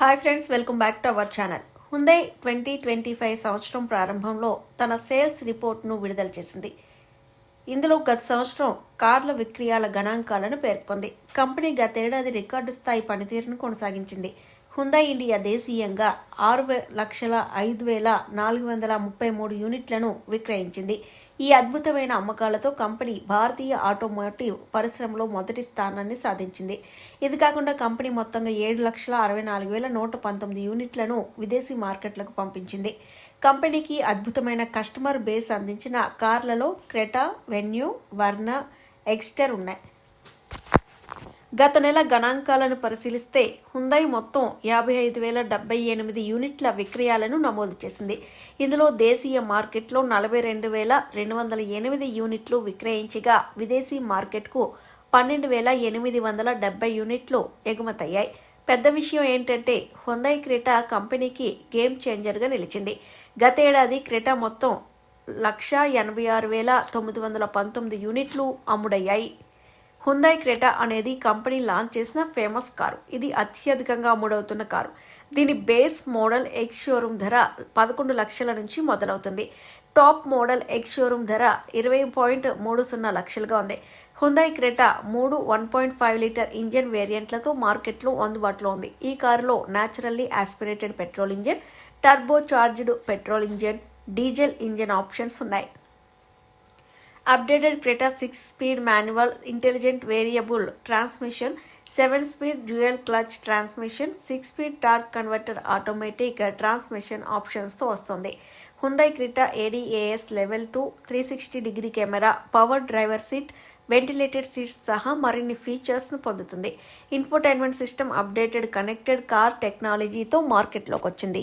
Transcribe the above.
Hi friends welcome back to our channel Hyundai twenty twenty five సంవత్సరం ప్రారంభంలో తన sales రిపోర్ట్ను విడుదల చేసింది. ఇందులో గత సంవత్సరం కార్ల విక్రయాల గణాంకాలను పేర్కొంది. కంపెనీ గతేడాది రికార్డు స్థాయి పనితీరును కొనసాగించింది. హుందా ఇండియా దేశీయంగా ఆరు లక్షల ఐదు వేల నాలుగు వందల ముప్పై మూడు యూనిట్లను విక్రయించింది. ఈ అద్భుతమైన అమ్మకాలతో కంపెనీ భారతీయ ఆటోమోటివ్ పరిశ్రమలో మొదటి స్థానాన్ని సాధించింది. ఇది కాకుండా కంపెనీ మొత్తంగా ఏడు లక్షల అరవై నాలుగు వేల నూట పంతొమ్మిది యూనిట్లను విదేశీ మార్కెట్లకు పంపించింది. కంపెనీకి అద్భుతమైన కస్టమర్ బేస్ అందించిన కార్లలో క్రెటా వెన్యూ వర్ణ ఎక్స్టర్ ఉన్నాయి. గత నెల గణాంకాలను పరిశీలిస్తే హుందై మొత్తం యాభై ఐదు వేల డెబ్బై ఎనిమిది యూనిట్ల విక్రయాలను నమోదు చేసింది. ఇందులో దేశీయ మార్కెట్లో నలభై రెండు వేల రెండు వందల ఎనిమిది యూనిట్లు విక్రయించగా విదేశీ మార్కెట్కు పన్నెండు వేల ఎనిమిది వందల డెబ్బై యూనిట్లు ఎగుమతయ్యాయి. పెద్ద విషయం ఏంటంటే హుందై క్రెటా కంపెనీకి గేమ్ చేంజర్గా నిలిచింది. గతేడాది క్రెటా మొత్తం లక్ష ఎనభై ఆరు వేల తొమ్మిది వందల పంతొమ్మిది యూనిట్లు అమ్ముడయ్యాయి. హుందాయ్ క్రెటా అనేది కంపెనీ లాంచ్ చేసిన ఫేమస్ కారు. ఇది అత్యధికంగా అమ్ముడవుతున్న కారు. దీని బేస్ మోడల్ ఎక్స్ షోరూమ్ ధర పదకొండు లక్షల నుంచి మొదలవుతుంది. టాప్ మోడల్ ఎక్స్ షోరూమ్ ధర ఇరవై పాయింట్ మూడు సున్నా లక్షలుగా ఉంది. హుందాయ్ క్రెటా మూడు one point five litre engine వేరియంట్లతో మార్కెట్లో అందుబాటులో ఉంది. ఈ కారులో naturally aspirated petrol engine turbo charged petrol engine diesel engine options ఉన్నాయి. Updated Creta six speed manual intelligent variable transmission seven speed dual clutch transmission six speed torque converter automatic transmission ఆప్షన్స్తో వస్తుంది. Hyundai Creta ADAS level two three sixty degree camera power driver seat ventilated seats సహా మరిన్ని ఫీచర్స్ను పొందుతుంది. Infotainment system updated connected car టెక్నాలజీతో మార్కెట్లోకి వచ్చింది